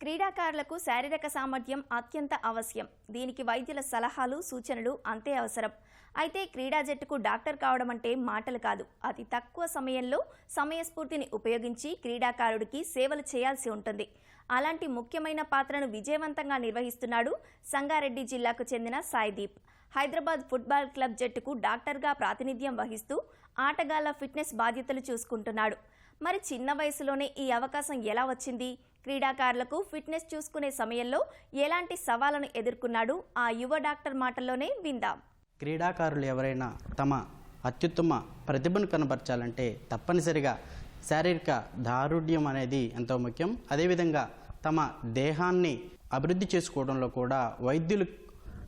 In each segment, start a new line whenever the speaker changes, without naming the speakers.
క్రీడాకారులకు శారీరక సామర్థ్యం అత్యంత అవశ్యం. దీనికి వైద్యుల సలహాలు సూచనలు అంతే అవసరం. అయితే క్రీడా జట్టుకు డాక్టర్ కావడం అంటే మాటలు కాదు. అతి తక్కువ సమయంలో సమయస్ఫూర్తిని ఉపయోగించి క్రీడాకారుడికి సేవలు చేయాల్సి ఉంటుంది. అలాంటి ముఖ్యమైన పాత్రను విజయవంతంగా నిర్వహిస్తున్నాడు సంగారెడ్డి జిల్లాకు చెందిన సాయిదీప్. హైదరాబాద్ ఫుట్బాల్ క్లబ్ జట్టుకు డాక్టర్గా ప్రాతినిధ్యం వహిస్తూ ఆటగాళ్ళ ఫిట్నెస్ బాధ్యతలు చూసుకుంటున్నాడు. మరి చిన్న వయసులోనే ఈ అవకాశం ఎలా వచ్చింది? క్రీడాకారులకు ఫిట్నెస్ చూసుకునే సమయంలో ఎలాంటి సవాళ్ళను ఎదుర్కొన్నాడు ఆ యువ డాక్టర్ మాటల్లోనే విందాం.
క్రీడాకారులు ఎవరైనా తమ అత్యుత్తమ ప్రతిభను కనబరచాలంటే తప్పనిసరిగా శారీరక దారుఢ్యం అనేది ఎంతో ముఖ్యం. అదేవిధంగా తమ దేహాన్ని అభివృద్ధి చేసుకోవడంలో కూడా వైద్యులు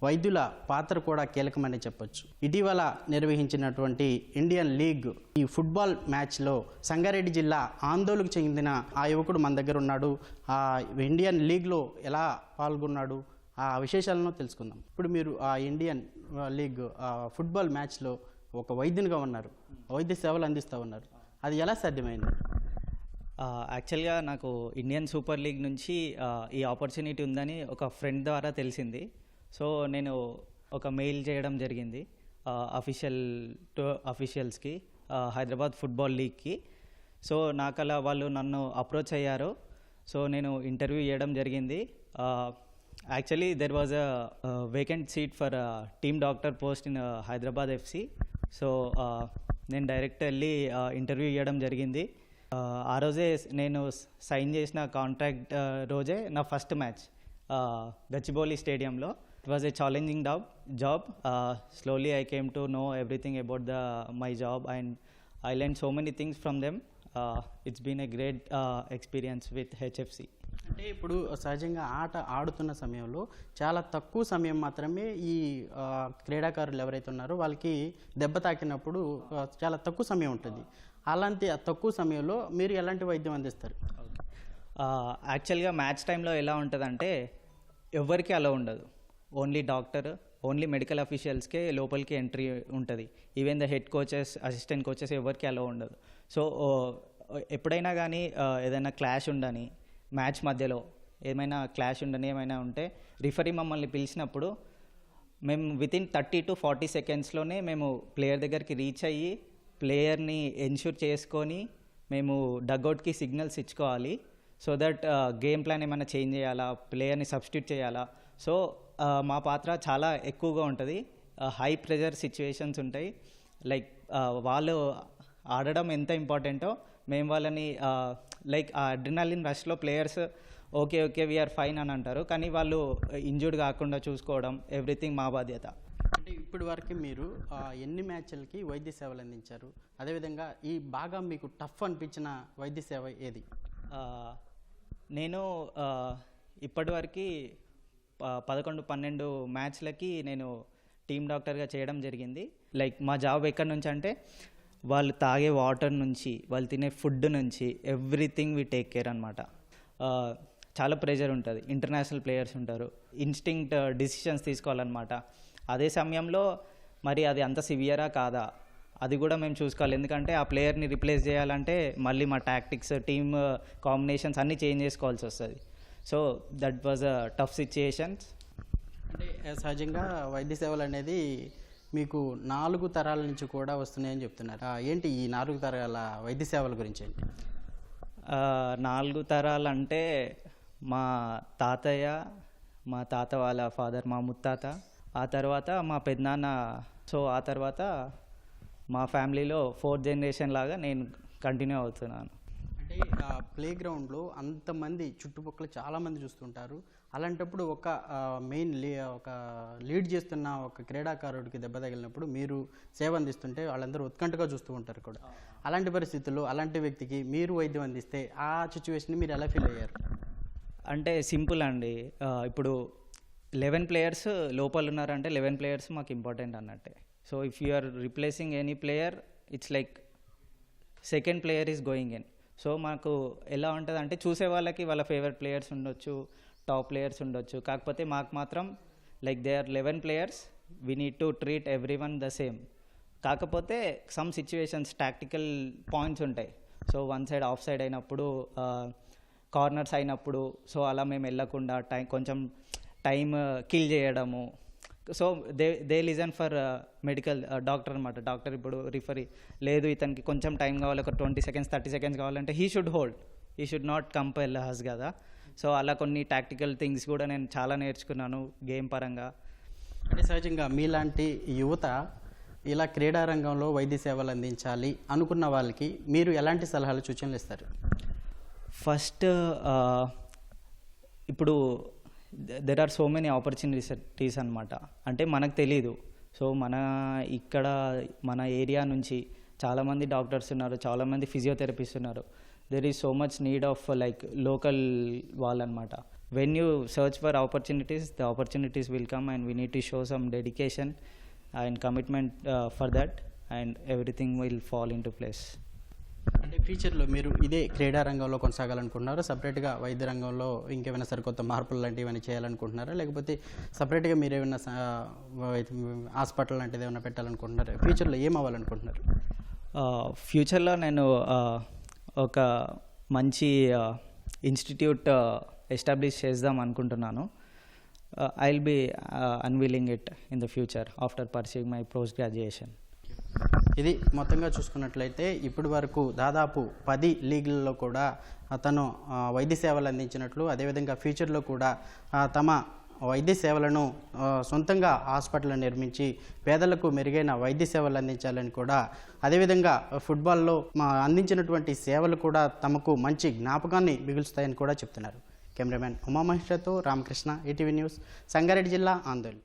వైద్యుల పాత్ర కూడా కీలకమని చెప్పొచ్చు. ఇటీవల నిర్వహించినటువంటి ఇండియన్ లీగ్ ఈ ఫుట్బాల్ మ్యాచ్లో సంగారెడ్డి జిల్లా ఆందోళనకు చెందిన ఆ యువకుడు మన దగ్గర ఉన్నాడు. ఆ ఇండియన్ లీగ్లో ఎలా పాల్గొన్నాడు? ఆ విశేషాలను తెలుసుకుందాం. ఇప్పుడు మీరు ఆ ఇండియన్ లీగ్ ఫుట్బాల్ మ్యాచ్లో ఒక వైద్యునిగా ఉన్నారు. వైద్య సేవలు అందిస్తూ ఉన్నారు. అది ఎలా సాధ్యమైంది?
యాక్చువల్గా నాకు ఇండియన్ సూపర్ లీగ్ నుంచి ఈ ఆపర్చునిటీ ఉందని ఒక ఫ్రెండ్ ద్వారా తెలిసింది. సో నేను ఒక మెయిల్ చేయడం జరిగింది అఫీషియల్ టు అఫీషియల్స్కి హైదరాబాద్ ఫుట్బాల్ లీగ్కి. సో నాకు అలా వాళ్ళు నన్ను అప్రోచ్ అయ్యారు. సో నేను ఇంటర్వ్యూ చేయడం జరిగింది. Actually there was a vacant seat for team doctor post in Hyderabad FC so నేను డైరెక్ట్ వెళ్ళి ఇంటర్వ్యూ ఇవ్వడం జరిగింది. ఆ, ఆ రోజే నేను సైన్ చేసిన కాంట్రాక్ట్ రోజే నా ఫస్ట్ మ్యాచ్ గచ్చిబౌలి స్టేడియంలో it was a challenging job job slowly I came to know everything about the my job and I learn so many things from them it's been a great experience with HFC
అంటే ఇప్పుడు సహజంగా ఆట ఆడుతున్న సమయంలో చాలా తక్కువ సమయం మాత్రమే ఈ క్రీడాకారులు ఎవరైతే ఉన్నారో వాళ్ళకి దెబ్బ తాకినప్పుడు చాలా తక్కువ సమయం ఉంటుంది. అలాంటి తక్కువ సమయంలో మీరు ఎలాంటి వైద్యం అందిస్తారు?
యాక్చువల్గా మ్యాచ్ టైంలో ఎలా ఉంటుందంటే ఎవరికి అలా ఉండదు. ఓన్లీ డాక్టర్ ఓన్లీ మెడికల్ అఫీషియల్స్కే లోపలికి ఎంట్రీ ఉంటుంది. Even the head coaches assistant coaches ఎవరికి అలా ఉండదు. సో ఎప్పుడైనా కానీ ఏదైనా క్లాష్ ఉండని మ్యాచ్ మధ్యలో ఏమైనా క్లాష్ ఉండని ఏమైనా ఉంటే రిఫరీ మమ్మల్ని పిలిచినప్పుడు మేము వితిన్ థర్టీ టు ఫార్టీ సెకండ్స్లోనే మేము ప్లేయర్ దగ్గరికి రీచ్ అయ్యి ప్లేయర్ని ఎన్ష్యూర్ చేసుకొని మేము డగ్అవుట్కి సిగ్నల్స్ ఇచ్చుకోవాలి. సో దట్ గేమ్ ప్లాన్ ఏమైనా చేంజ్ చేయాలా ప్లేయర్ని సబ్స్టిట్యూట్ చేయాలా సో మా పాత్ర చాలా ఎక్కువగా ఉంటుంది. హై ప్రెజర్ సిచ్యువేషన్స్ ఉంటాయి. లైక్ వాళ్ళు ఆడడం ఎంత ఇంపార్టెంటో మేము వాళ్ళని లైక్ ఆ adrenaline రష్లో players okay okay we're fine అని అంటారు. కానీ వాళ్ళు ఇంజూర్డ్ కాకుండా చూసుకోవడం ఎవ్రీథింగ్ మా బాధ్యత.
అంటే ఇప్పటి వరకు మీరు ఎన్ని మ్యాచ్లకి వైద్య సేవలు అందించారు? అదేవిధంగా ఈ బాగా మీకు టఫ్ అనిపించిన వైద్య సేవ ఏది?
నేను ఇప్పటివరకు పదకొండు పన్నెండు మ్యాచ్లకి నేను టీమ్ డాక్టర్గా చేయడం జరిగింది. లైక్ మా జాబ్ ఎక్కడి నుంచి అంటే వాళ్ళు తాగే వాటర్ నుంచి వాళ్ళు తినే ఫుడ్ నుంచి ఎవ్రీథింగ్ వి టేక్ కేర్ అనమాట చాలా ప్రెషర్ ఉంటుంది. ఇంటర్నేషనల్ ప్లేయర్స్ ఉంటారు. ఇన్స్టింక్ట్ డిసిషన్స్ తీసుకోవాలన్నమాట. అదే సమయంలో మరి అది అంత సివియరా కాదా? అది కూడా మేము చూసుకోవాలి. ఎందుకంటే ఆ ప్లేయర్ని రిప్లేస్ చేయాలంటే మళ్ళీ మా టాక్టిక్స్ టీమ్ కాంబినేషన్స్ అన్నీ చేంజ్ చేసుకోవాల్సి వస్తుంది. So that was a tough situations
అంటే సహజంగా వైద్య సేవలు అనేది మీకు నాలుగు తరాల నుంచి కూడా వస్తున్నాయని చెప్తున్నారు? ఏంటి ఈ నాలుగు తరాల వైద్య సేవల గురించి ఏంటి?
నాలుగు తరాలు అంటే మా తాతయ్య మా తాత వాళ్ళ ఫాదర్ మా ముత్తాత ఆ తర్వాత మా పెద్దనాన్న. సో ఆ తర్వాత మా ఫ్యామిలీలో ఫోర్త్ జనరేషన్ లాగా నేను కంటిన్యూ అవుతున్నాను.
అంటే ప్లే గ్రౌండ్లో అంతమంది చుట్టుపక్కల చాలామంది చూస్తుంటారు. అలాంటప్పుడు ఒక మెయిన్ లీ ఒక లీడ్ చేస్తున్న ఒక క్రీడాకారుడికి దెబ్బ తగిలినప్పుడు మీరు సేవ అందిస్తుంటే వాళ్ళందరూ ఉత్కంఠగా చూస్తూ ఉంటారు కూడా. అలాంటి పరిస్థితుల్లో అలాంటి వ్యక్తికి మీరు వైద్యం అందిస్తే ఆ సిచ్యువేషన్ మీరు ఎలా ఫీల్ అయ్యారు?
అంటే సింపుల్ అండి. ఇప్పుడు లెవెన్ ప్లేయర్స్ లోపల ఉన్నారంటే లెవెన్ ప్లేయర్స్ మాకు ఇంపార్టెంట్ అన్నట్టే. So if you are replacing any player it's like second player is going in. So మాకు ఎలా ఉంటుంది అంటే చూసే వాళ్ళకి వాళ్ళ ఫేవరెట్ ప్లేయర్స్ ఉండొచ్చు టాప్ ప్లేయర్స్ ఉండొచ్చు. కాకపోతే మాకు మాత్రం like they are eleven players we need to treat every one the same కాకపోతే సమ్ సిచ్యువేషన్స్ టాక్టికల్ పాయింట్స్ ఉంటాయి. So one side off side అయినప్పుడు కార్నర్స్ అయినప్పుడు సో అలా మేము వెళ్ళకుండా టైం కొంచెం టైం కిల్ చేయడము so they they listen for medical doctor అనమాట డాక్టర్ ఇప్పుడు రిఫర్ లేదు ఇతనికి కొంచెం టైం కావాలి ఒక ట్వంటీ సెకండ్స్ థర్టీ సెకండ్స్ కావాలంటే he should hold he should not compel us కదా. సో అలా కొన్ని టాక్టికల్ థింగ్స్ కూడా నేను చాలా నేర్చుకున్నాను గేమ్ పరంగా.
అంటే సహజంగా మీలాంటి యువత ఇలా క్రీడా రంగంలో వైద్య సేవలు అందించాలి అనుకున్న వాళ్ళకి మీరు ఎలాంటి సలహాలు సూచనలు ఇస్తారు?
ఫస్ట్ ఇప్పుడు there are so many opportunities అనమాట అంటే మనకు తెలీదు. సో మన ఇక్కడ మన ఏరియా నుంచి చాలామంది డాక్టర్స్ ఉన్నారు చాలామంది ఫిజియోథెరపిస్ట్ ఉన్నారు. There is so much need of like local వాళ్ళనమాట when you search for opportunities the opportunities will come and we need to show some dedication and commitment for that and everything will fall in to place
అంటే ఫ్యూచర్లో మీరు ఇదే క్రీడా రంగంలో కొనసాగాలనుకుంటున్నారా? సపరేట్గా వైద్య రంగంలో ఇంకేమైనా సరికొత్త మార్పులు లాంటివి ఏమైనా చేయాలనుకుంటున్నారా? లేకపోతే సపరేట్గా మీరు ఏమైనా హాస్పిటల్ లాంటిది ఏమైనా పెట్టాలనుకుంటున్నారా? ఫ్యూచర్లో ఏం అవ్వాలనుకుంటున్నారు
ఫ్యూచర్లో నేను ఒక మంచి ఇన్స్టిట్యూట్ ఎస్టాబ్లిష్ చేద్దాం అనుకుంటున్నాను. I will be unveiling it in the future after perceiving my post graduation
ఇది మొత్తంగా చూసుకున్నట్లయితే ఇప్పటి వరకు దాదాపు పది లీగ్లలో కూడా తను వైద్య సేవలు అందించినట్లు అదేవిధంగా ఫ్యూచర్లో కూడా తమ వైద్య సేవలను సొంతంగా హాస్పిటల్ నిర్మించి పేదలకు మెరుగైన వైద్య సేవలు అందించాలని కూడా అదేవిధంగా ఫుట్బాల్లో అందించినటువంటి సేవలు కూడా తమకు మంచి జ్ఞాపకాన్ని మిగులుస్తాయని కూడా చెప్తున్నారు. కెమెరామెన్ ఉమామహేశ్వరతో రామకృష్ణ ఈటీవీ న్యూస్ సంగారెడ్డి జిల్లా ఆందోళన.